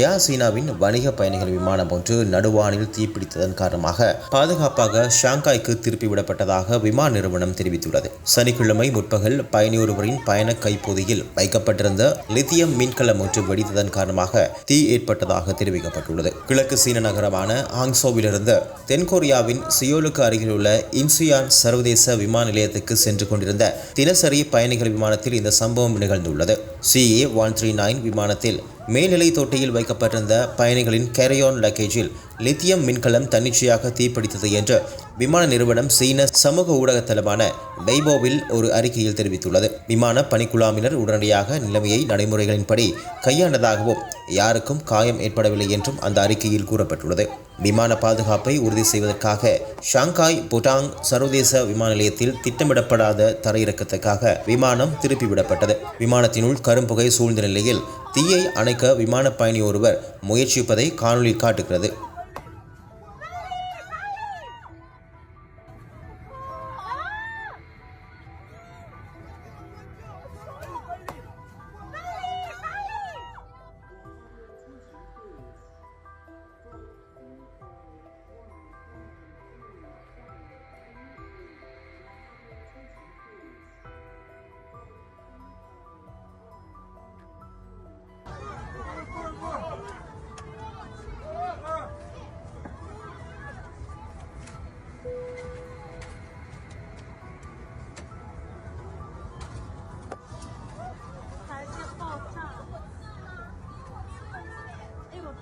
ஏர் சீனாவின் வணிக பயணிகள் விமானம் ஒன்று நடுவானில் தீப்பிடித்ததன் காரணமாக பாதுகாப்பாக ஷாங்காய்க்கு திருப்பிவிடப்பட்டதாக விமான நிறுவனம் தெரிவித்துள்ளது. சனிக்கிழமை முற்பகல் பயணியொருவரின் பயண கைப்பொதியில் வைக்கப்பட்டிருந்த லித்தியம் மின்கலம் ஒன்று வெடித்ததன் காரணமாக தீ ஏற்பட்டதாக தெரிவிக்கப்பட்டுள்ளது. கிழக்கு சீன நகரமான ஹாங்சோவிலிருந்து தென்கொரியாவின் சியோலுக்கு அருகில் உள்ள இன்சியான் சர்வதேச விமான நிலையத்துக்கு சென்று கொண்டிருந்த தினசரி பயணிகள் விமானத்தில் இந்த சம்பவம் நிகழ்ந்துள்ளது. சிஏ ஒன் த்ரீ நைன் விமானத்தில் மேல்நிலை தொட்டியில் வைக்கப்பட்டிருந்த பயணிகளின் கேரியான் லக்கேஜில் லித்தியம் மின்கலம் தன்னிச்சையாக தீப்பிடித்தது என்று விமான நிறுவனம் சீன சமூக ஊடக தளமான வெய்போவில் ஒரு அறிக்கையில் தெரிவித்துள்ளது. விமான பணிக்குழாமினர் உடனடியாக நிலைமையை நடைமுறைகளின்படி கையாண்டதாகவும் யாருக்கும் காயம் ஏற்படவில்லை என்றும் அந்த அறிக்கையில் கூறப்பட்டுள்ளது. விமான பாதுகாப்பை உறுதி செய்வதற்காக ஷாங்காய் புட்டாங் சர்வதேச விமான நிலையத்தில் திட்டமிடப்படாத தரையிறக்கத்துக்காக விமானம் திருப்பிவிடப்பட்டது. விமானத்தினுள் கரும்புகை சூழ்ந்த நிலையில் தீயை அணைக்க விமான பயணி ஒருவர் முயற்சிப்பதை காணொளி காட்டுகிறது.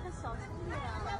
小气呀。